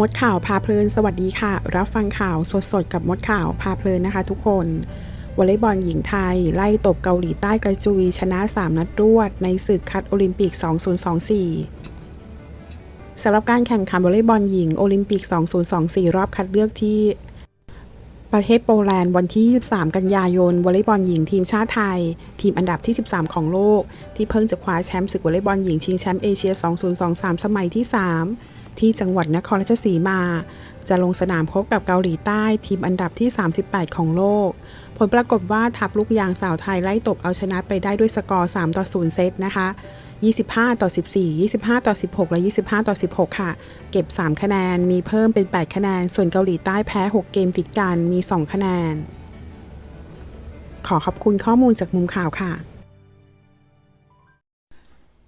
มดข่าวพาเพลินสวัสดีค่ะ รับฟังข่าวสดๆ กับมดข่าวพาเพลินนะคะทุกคนวอลเลย์บอลหญิงไทย ไล่ตบเกาหลีใต้กระจุย ชนะ 3 นัดรวด ในศึกคัดโอลิมปิก 2024 สำหรับการแข่งขันวอลเลย์บอลหญิงโอลิมปิก 2024 รอบคัดเลือกที่ ประเทศโปแลนด์วันที่ 23 กันยายนวอลเลย์บอลหญิงทีมชาติไทย ทีมอันดับที่ 13 ของโลก ที่เพิ่งจะคว้าแชมป์ศึกวอลเลย์บอลหญิงชิงแชมป์เอเชีย 2023 สมัยที่ 3 ที่จังหวัดนครราชสีมา จะลงสนามพบกับเกาหลีใต้ทีมอันดับที่ 38 ของโลก ผลปรากฏว่าทัพลูกยางสาวไทยไล่ตบเอาชนะไปได้ด้วยสกอร์ 3 ต่อ 0 เซตนะคะ 25 ต่อ 14 25 ต่อ 16 และ 25 ต่อ 16 ค่ะ เก็บ 3 คะแนน มีเพิ่มเป็น 8 คะแนน ส่วนเกาหลีใต้แพ้ 6 เกมติดกัน มี 2 คะแนน ขอขอบคุณข้อมูลจากมุมข่าวค่ะ